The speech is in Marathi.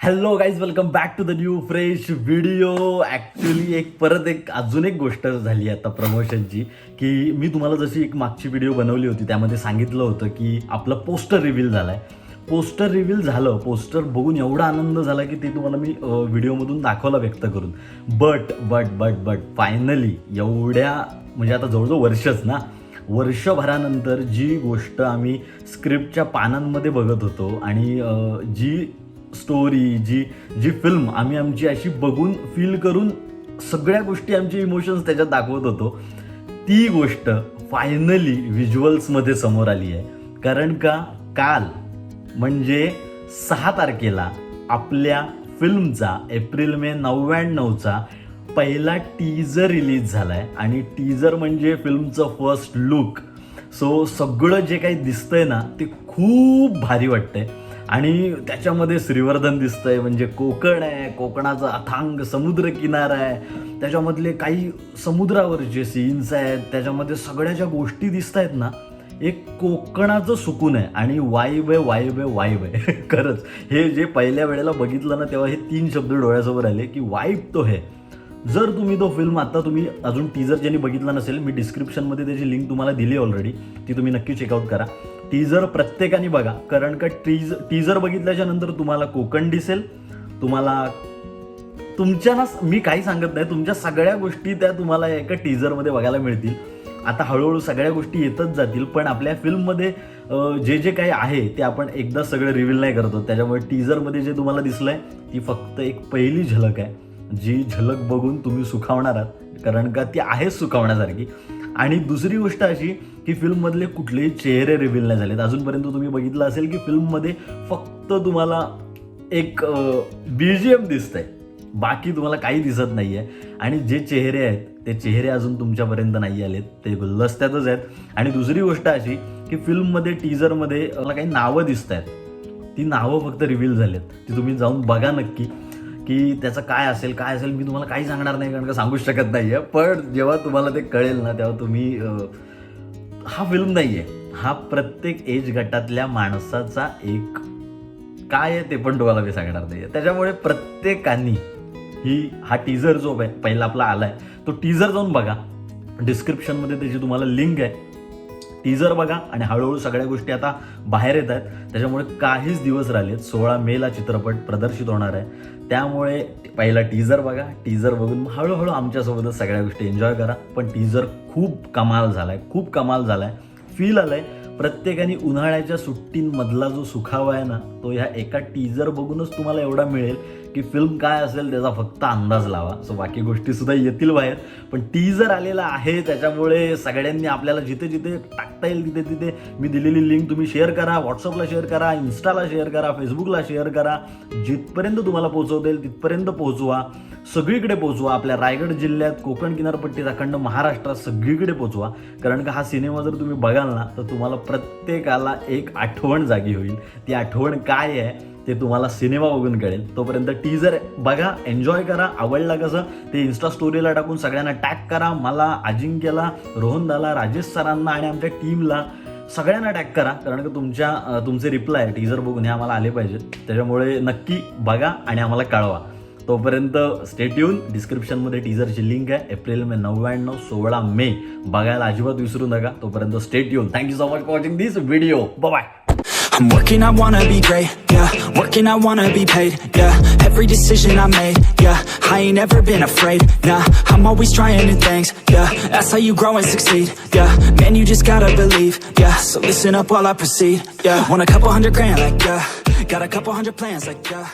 Hello guys welcome back to the new fresh video actually एक परत एक अजून एक गोष्ट झाली आता प्रमोशनची की मी तुम्हाला जशी एक मागची व्हिडिओ बनवली होती त्यामध्ये सांगितलं होतं की आपलं पोस्टर रिव्हील झालं आहे पोस्टर रिव्हील झालं पोस्टर बघून एवढा आनंद झाला की ते तुम्हाला मी व्हिडिओमधून दाखवलं व्यक्त करून. But but but but finally एवढ्या म्हणजे आता जवळजवळ वर्षच ना वर्षभरानंतर जी गोष्ट आम्ही स्क्रिप्टच्या पानांमध्ये बघत होतो आणि जी स्टोरी जी जी फिल्म आम्ही आमची अशी बघून फील करून सगळ्या गोष्टी आमचे इमोशन्स त्याच्यात दाखवत होतो. ती गोष्ट फायनली व्हिज्युअल्समध्ये समोर आली आहे. कारण का? काल म्हणजे सहा तारखेला आपल्या फिल्मचा एप्रिल मे नव्याण्णवचा पहिला टीजर रिलीज झालाय. आणि टीजर म्हणजे फिल्मचं फर्स्ट लुक सो सगळं जे काही दिसतंय ना ते खूप भारी वाटतंय. आणि त्याच्यामध्ये श्रीवर्धन दिसतंय म्हणजे कोकण आहे कोकणाचा अथांग समुद्र किनारा आहे. त्याच्यामधले काही समुद्रावर जे सीन्स आहेत त्याच्यामध्ये सगळ्या ज्या गोष्टी दिसत आहेत ना एक कोकणाचं सुकून आहे. आणि वाईब आहे वाईब आहे वाईब आहे खरंच हे जे पहिल्या वेळेला बघितलं ना तेव्हा हे तीन शब्द डोळ्यासमोर आले की वाईब तो हे. जर तुम्ही तो फिल्म आता तुम्ही अजून टीजर ज्यांनी बघितला नसेल मी डिस्क्रिप्शनमध्ये त्याची लिंक तुम्हाला दिली ऑलरेडी ती तुम्ही नक्की चेकआउट करा. टीजर प्रत्येकाने बघा. कारण का टीज टीजर बघितल्याच्या नंतर तुम्हाला कोकण दिसेल तुम्हाला तुमच्या ना मी काही सांगत नाही तुमच्या सगळ्या गोष्टी त्या तुम्हाला एका टीजरमध्ये बघायला मिळतील. आता हळूहळू सगळ्या गोष्टी येतच जातील पण आपल्या फिल्ममध्ये जे जे काही आहे ते आपण एकदा सगळं रिव्हील नाही करतो त्याच्यामुळे टीजरमध्ये जे तुम्हाला दिसलंय ती फक्त एक पहिली झलक आहे जी झलक बघून तुम्ही सुखावणार आहात. कारण का ती आहे सुखावण्यासारखी. आणि दुसरी गोष्ट अशी की फिल्ममधले कुठलेही चेहरे रिव्हील नाही झालेत. अजूनपर्यंत तुम्ही बघितलं असेल की फिल्ममध्ये फक्त तुम्हाला एक बीजीएम दिसतंय. बाकी तुम्हाला काही दिसत नाही आहे आणि जे चेहरे आहेत ते चेहरे अजून तुमच्यापर्यंत नाही आलेत. ते गुलदस्त्यातच आहेत. आणि दुसरी गोष्ट अशी की फिल्ममध्ये टीजरमध्ये मला काही नावं दिसत आहेत ती नावं फक्त रिव्हील झालेत. ती तुम्ही जाऊन बघा नक्की. की त्याचं काय असेल काय असेल मी तुम्हाला काही सांगणार नाही कारण का सांगूच शकत नाही आहे पण जेव्हा तुम्हाला ते कळेल ना तेव्हा तुम्ही हा फिल्म नाही आहे हा प्रत्येक एज गटातल्या माणसाचा एक काय आहे ते पण तुम्हाला मी सांगणार नाही आहे त्याच्यामुळे प्रत्येकानी ही हा टीझर जो पहिला आपला आला आहे तो टीझर जाऊन बघा. डिस्क्रिप्शनमध्ये त्याची तुम्हाला लिंक आहे. टीजर बघा आणि हळूहळू सगळ्या गोष्टी आता बाहेर येत आहेत. त्याच्यामुळे काहीच दिवस राहिलेत. सोळा मेला चित्रपट प्रदर्शित होणार आहे. त्यामुळे पहिला टीजर बघा. टीजर बघून हळूहळू आमच्यासोबतच सगळ्या गोष्टी एन्जॉय करा. पण टीजर खूप कमाल झाला आहे खूप कमाल झाला आहे फील आलं आहे प्रत्येकाने उन्हाळ्याच्या सुट्टींमधला जो सुखावा आहे ना तो ह्या एका टीजर बघूनच तुम्हाला एवढा मिळेल की फिल्म काय असेल त्याचा फक्त अंदाज लावा. सो बाकी गोष्टी सुद्धा येतील बाहेर. पण टीजर आलेला आहे त्याच्यामुळे सगळ्यांनी आपल्याला जिथे जिथे टाकता येईल तिथे तिथे मी दिलेली लिंक तुम्ही शेअर करा व्हॉट्सअपला शेअर करा इन्स्टाला शेअर करा फेसबुकला शेअर करा. जिथपर्यंत तुम्हाला पोहोचवता येईल तिथपर्यंत पोहोचवा. सगळीकडे पोहोचवा. आपल्या रायगड जिल्ह्यात कोकण किनारपट्टीत अखंड महाराष्ट्रात सगळीकडे पोहोचवा. कारण का हा सिनेमा जर तुम्ही बघाल ना तर तुम्हाला प्रत्येकाला एक आठवण जागी होईल. ती आठवण काय आहे ते तुम्हाला सिनेमा बघून कळेल. तोपर्यंत टीजर बघा एन्जॉय करा. आवडला कसं ते इन्स्टा स्टोरीला टाकून सगळ्यांना टॅग करा. मला अजिंक्यला रोहनदाला राजेश सरांना आणि आमच्या टीमला सगळ्यांना टॅग करा. कारण का तुमच्या तुमचे रिप्लाय टीजर बघून हे आम्हाला आले पाहिजेत. त्याच्यामुळे नक्की बघा आणि आम्हाला कळवा. तोपर्यंत स्टेट येऊन डिस्क्रिप्शनमध्ये टीजरची लिंक आहे एप्रिल मे नव्याण्णव सोळा मे बघायला अजिबात विसरू नका तोपर्यंत स्टेट येऊन thank you so much for watching this video bye I'm working, I wanna be great, yeah Working, I wanna be paid, yeah Every decision I made, yeah I ain't never been afraid, nah I'm always trying new things, yeah That's how you grow and succeed, yeah Man, you just gotta believe, yeah So listen up while I proceed, yeah Want a couple hundred grand, like, yeah Got a couple hundred plans, like, yeah